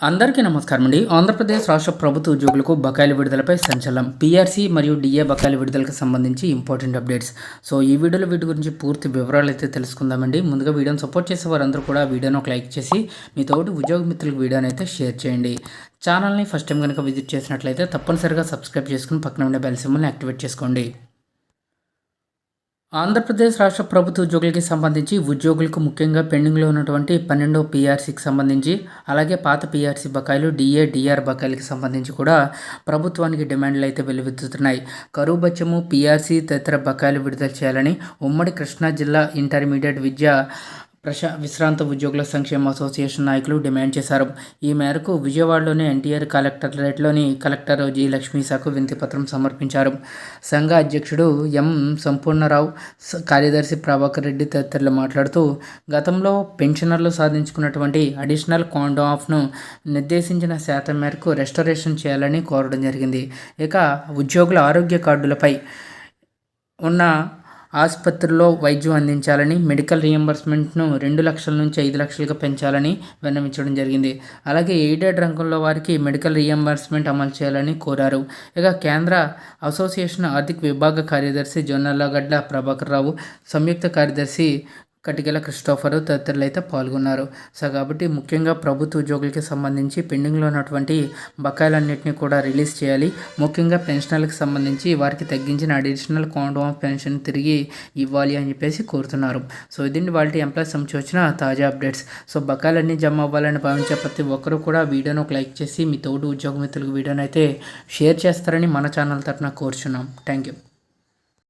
అందరికీ నమస్కారం అండి. ఆంధ్రప్రదేశ్ రాష్ట్ర ప్రభుత్వ ఉద్యోగులకు బకాయిల విడుదలపై సంచలనం. పీఆర్సీ మరియు డిఏ బకాయిల విడుదలకు సంబంధించి ఇంపార్టెంట్ అప్డేట్స్ సో ఈ వీడియోలో వీటి గురించి పూర్తి వివరాలు అయితే తెలుసుకుందామండి ముందుగా వీడియోని సపోర్ట్ చేసే వారందరూ కూడా వీడియోను ఒక లైక్ చేసి మీతోటి ఉద్యోగ మిత్రులకు వీడియోని అయితే షేర్ చేయండి. ఛానల్ని ఫస్ట్ టైం కనుక విజిట్ చేసినట్లయితే తప్పనిసరిగా సబ్స్క్రైబ్ చేసుకుని పక్కన ఉండే బెల్ సింబల్ని యాక్టివేట్ చేసుకోండి. ఆంధ్రప్రదేశ్ రాష్ట్ర ప్రభుత్వ ఉద్యోగులకి సంబంధించి ఉద్యోగులకు ముఖ్యంగా పెండింగ్లో ఉన్నటువంటి పన్నెండో పీఆర్సీకి సంబంధించి అలాగే పాత పీఆర్సీ బకాయిలు డిఏ డిఆర్ బకాయిలకి సంబంధించి కూడా ప్రభుత్వానికి డిమాండ్లు అయితే వెలువెత్తుతున్నాయి. కరువు బచ్చము పీఆర్సీ తదితర బకాయిలు విడుదల చేయాలని ఉమ్మడి కృష్ణా జిల్లా ఇంటర్మీడియట్ విద్య ప్రశా విశ్రాంత ఉద్యోగుల సంక్షేమ అసోసియేషన్ నాయకులు డిమాండ్ చేశారు. ఈ మేరకు విజయవాడలోని ఎన్టీఆర్ కలెక్టరేట్లోని కలెక్టర్ జి లక్ష్మీసాకు వినతిపత్రం సమర్పించారు. సంఘ అధ్యక్షుడు ఎం సంపూర్ణరావు కార్యదర్శి ప్రభాకర్ రెడ్డి తదితరులు మాట్లాడుతూ గతంలో పెన్షనర్లు సాధించుకున్నటువంటి అడిషనల్ కాండో ఆఫ్ను నిర్దేశించిన శాతం మేరకు రెస్టరేషన్ చేయాలని కోరడం జరిగింది. ఇక ఉద్యోగుల ఆరోగ్య కార్డులపై ఉన్న ఆసుపత్రుల్లో వైద్యం అందించాలని మెడికల్ రియంబర్స్మెంట్ను రెండు లక్షల నుంచి ఐదు లక్షలుగా పెంచాలని విన్నవించడం జరిగింది. అలాగే ఎయిడెడ్ రంగంలో వారికి మెడికల్ రియంబర్స్మెంట్ అమలు చేయాలని కోరారు. ఇక కేంద్ర అసోసియేషన్ ఆర్థిక విభాగ కార్యదర్శి జొన్నలగడ్డ ప్రభాకర్ రావు సంయుక్త కార్యదర్శి కటికెల క్రిస్టోఫర్ తదితరులు అయితే పాల్గొన్నారు. సో కాబట్టి ముఖ్యంగా ప్రభుత్వ ఉద్యోగులకి సంబంధించి పెండింగ్లో ఉన్నటువంటి బకాయిలన్నింటినీ కూడా రిలీజ్ చేయాలి. ముఖ్యంగా పెన్షనర్లకు సంబంధించి వారికి తగ్గించిన అడిషనల్ కాండోమ్ ఆఫ్ పెన్షన్ తిరిగి ఇవ్వాలి అని చెప్పేసి కోరుతున్నారు. సో ఇదండి వాళ్ళ ఎంప్లాయీస్ సంబంధించి వచ్చిన తాజా అప్డేట్స్. సో బకాయిలన్నీ జమ అవ్వాలని భావించే ప్రతి ఒక్కరూ కూడా వీడియోను ఒక లైక్ చేసి మీ తోడు ఉద్యోగ మిత్రులకు వీడియోని అయితే షేర్ చేస్తారని మన ఛానల్ తరఫున కోరుచున్నాం. Thank you.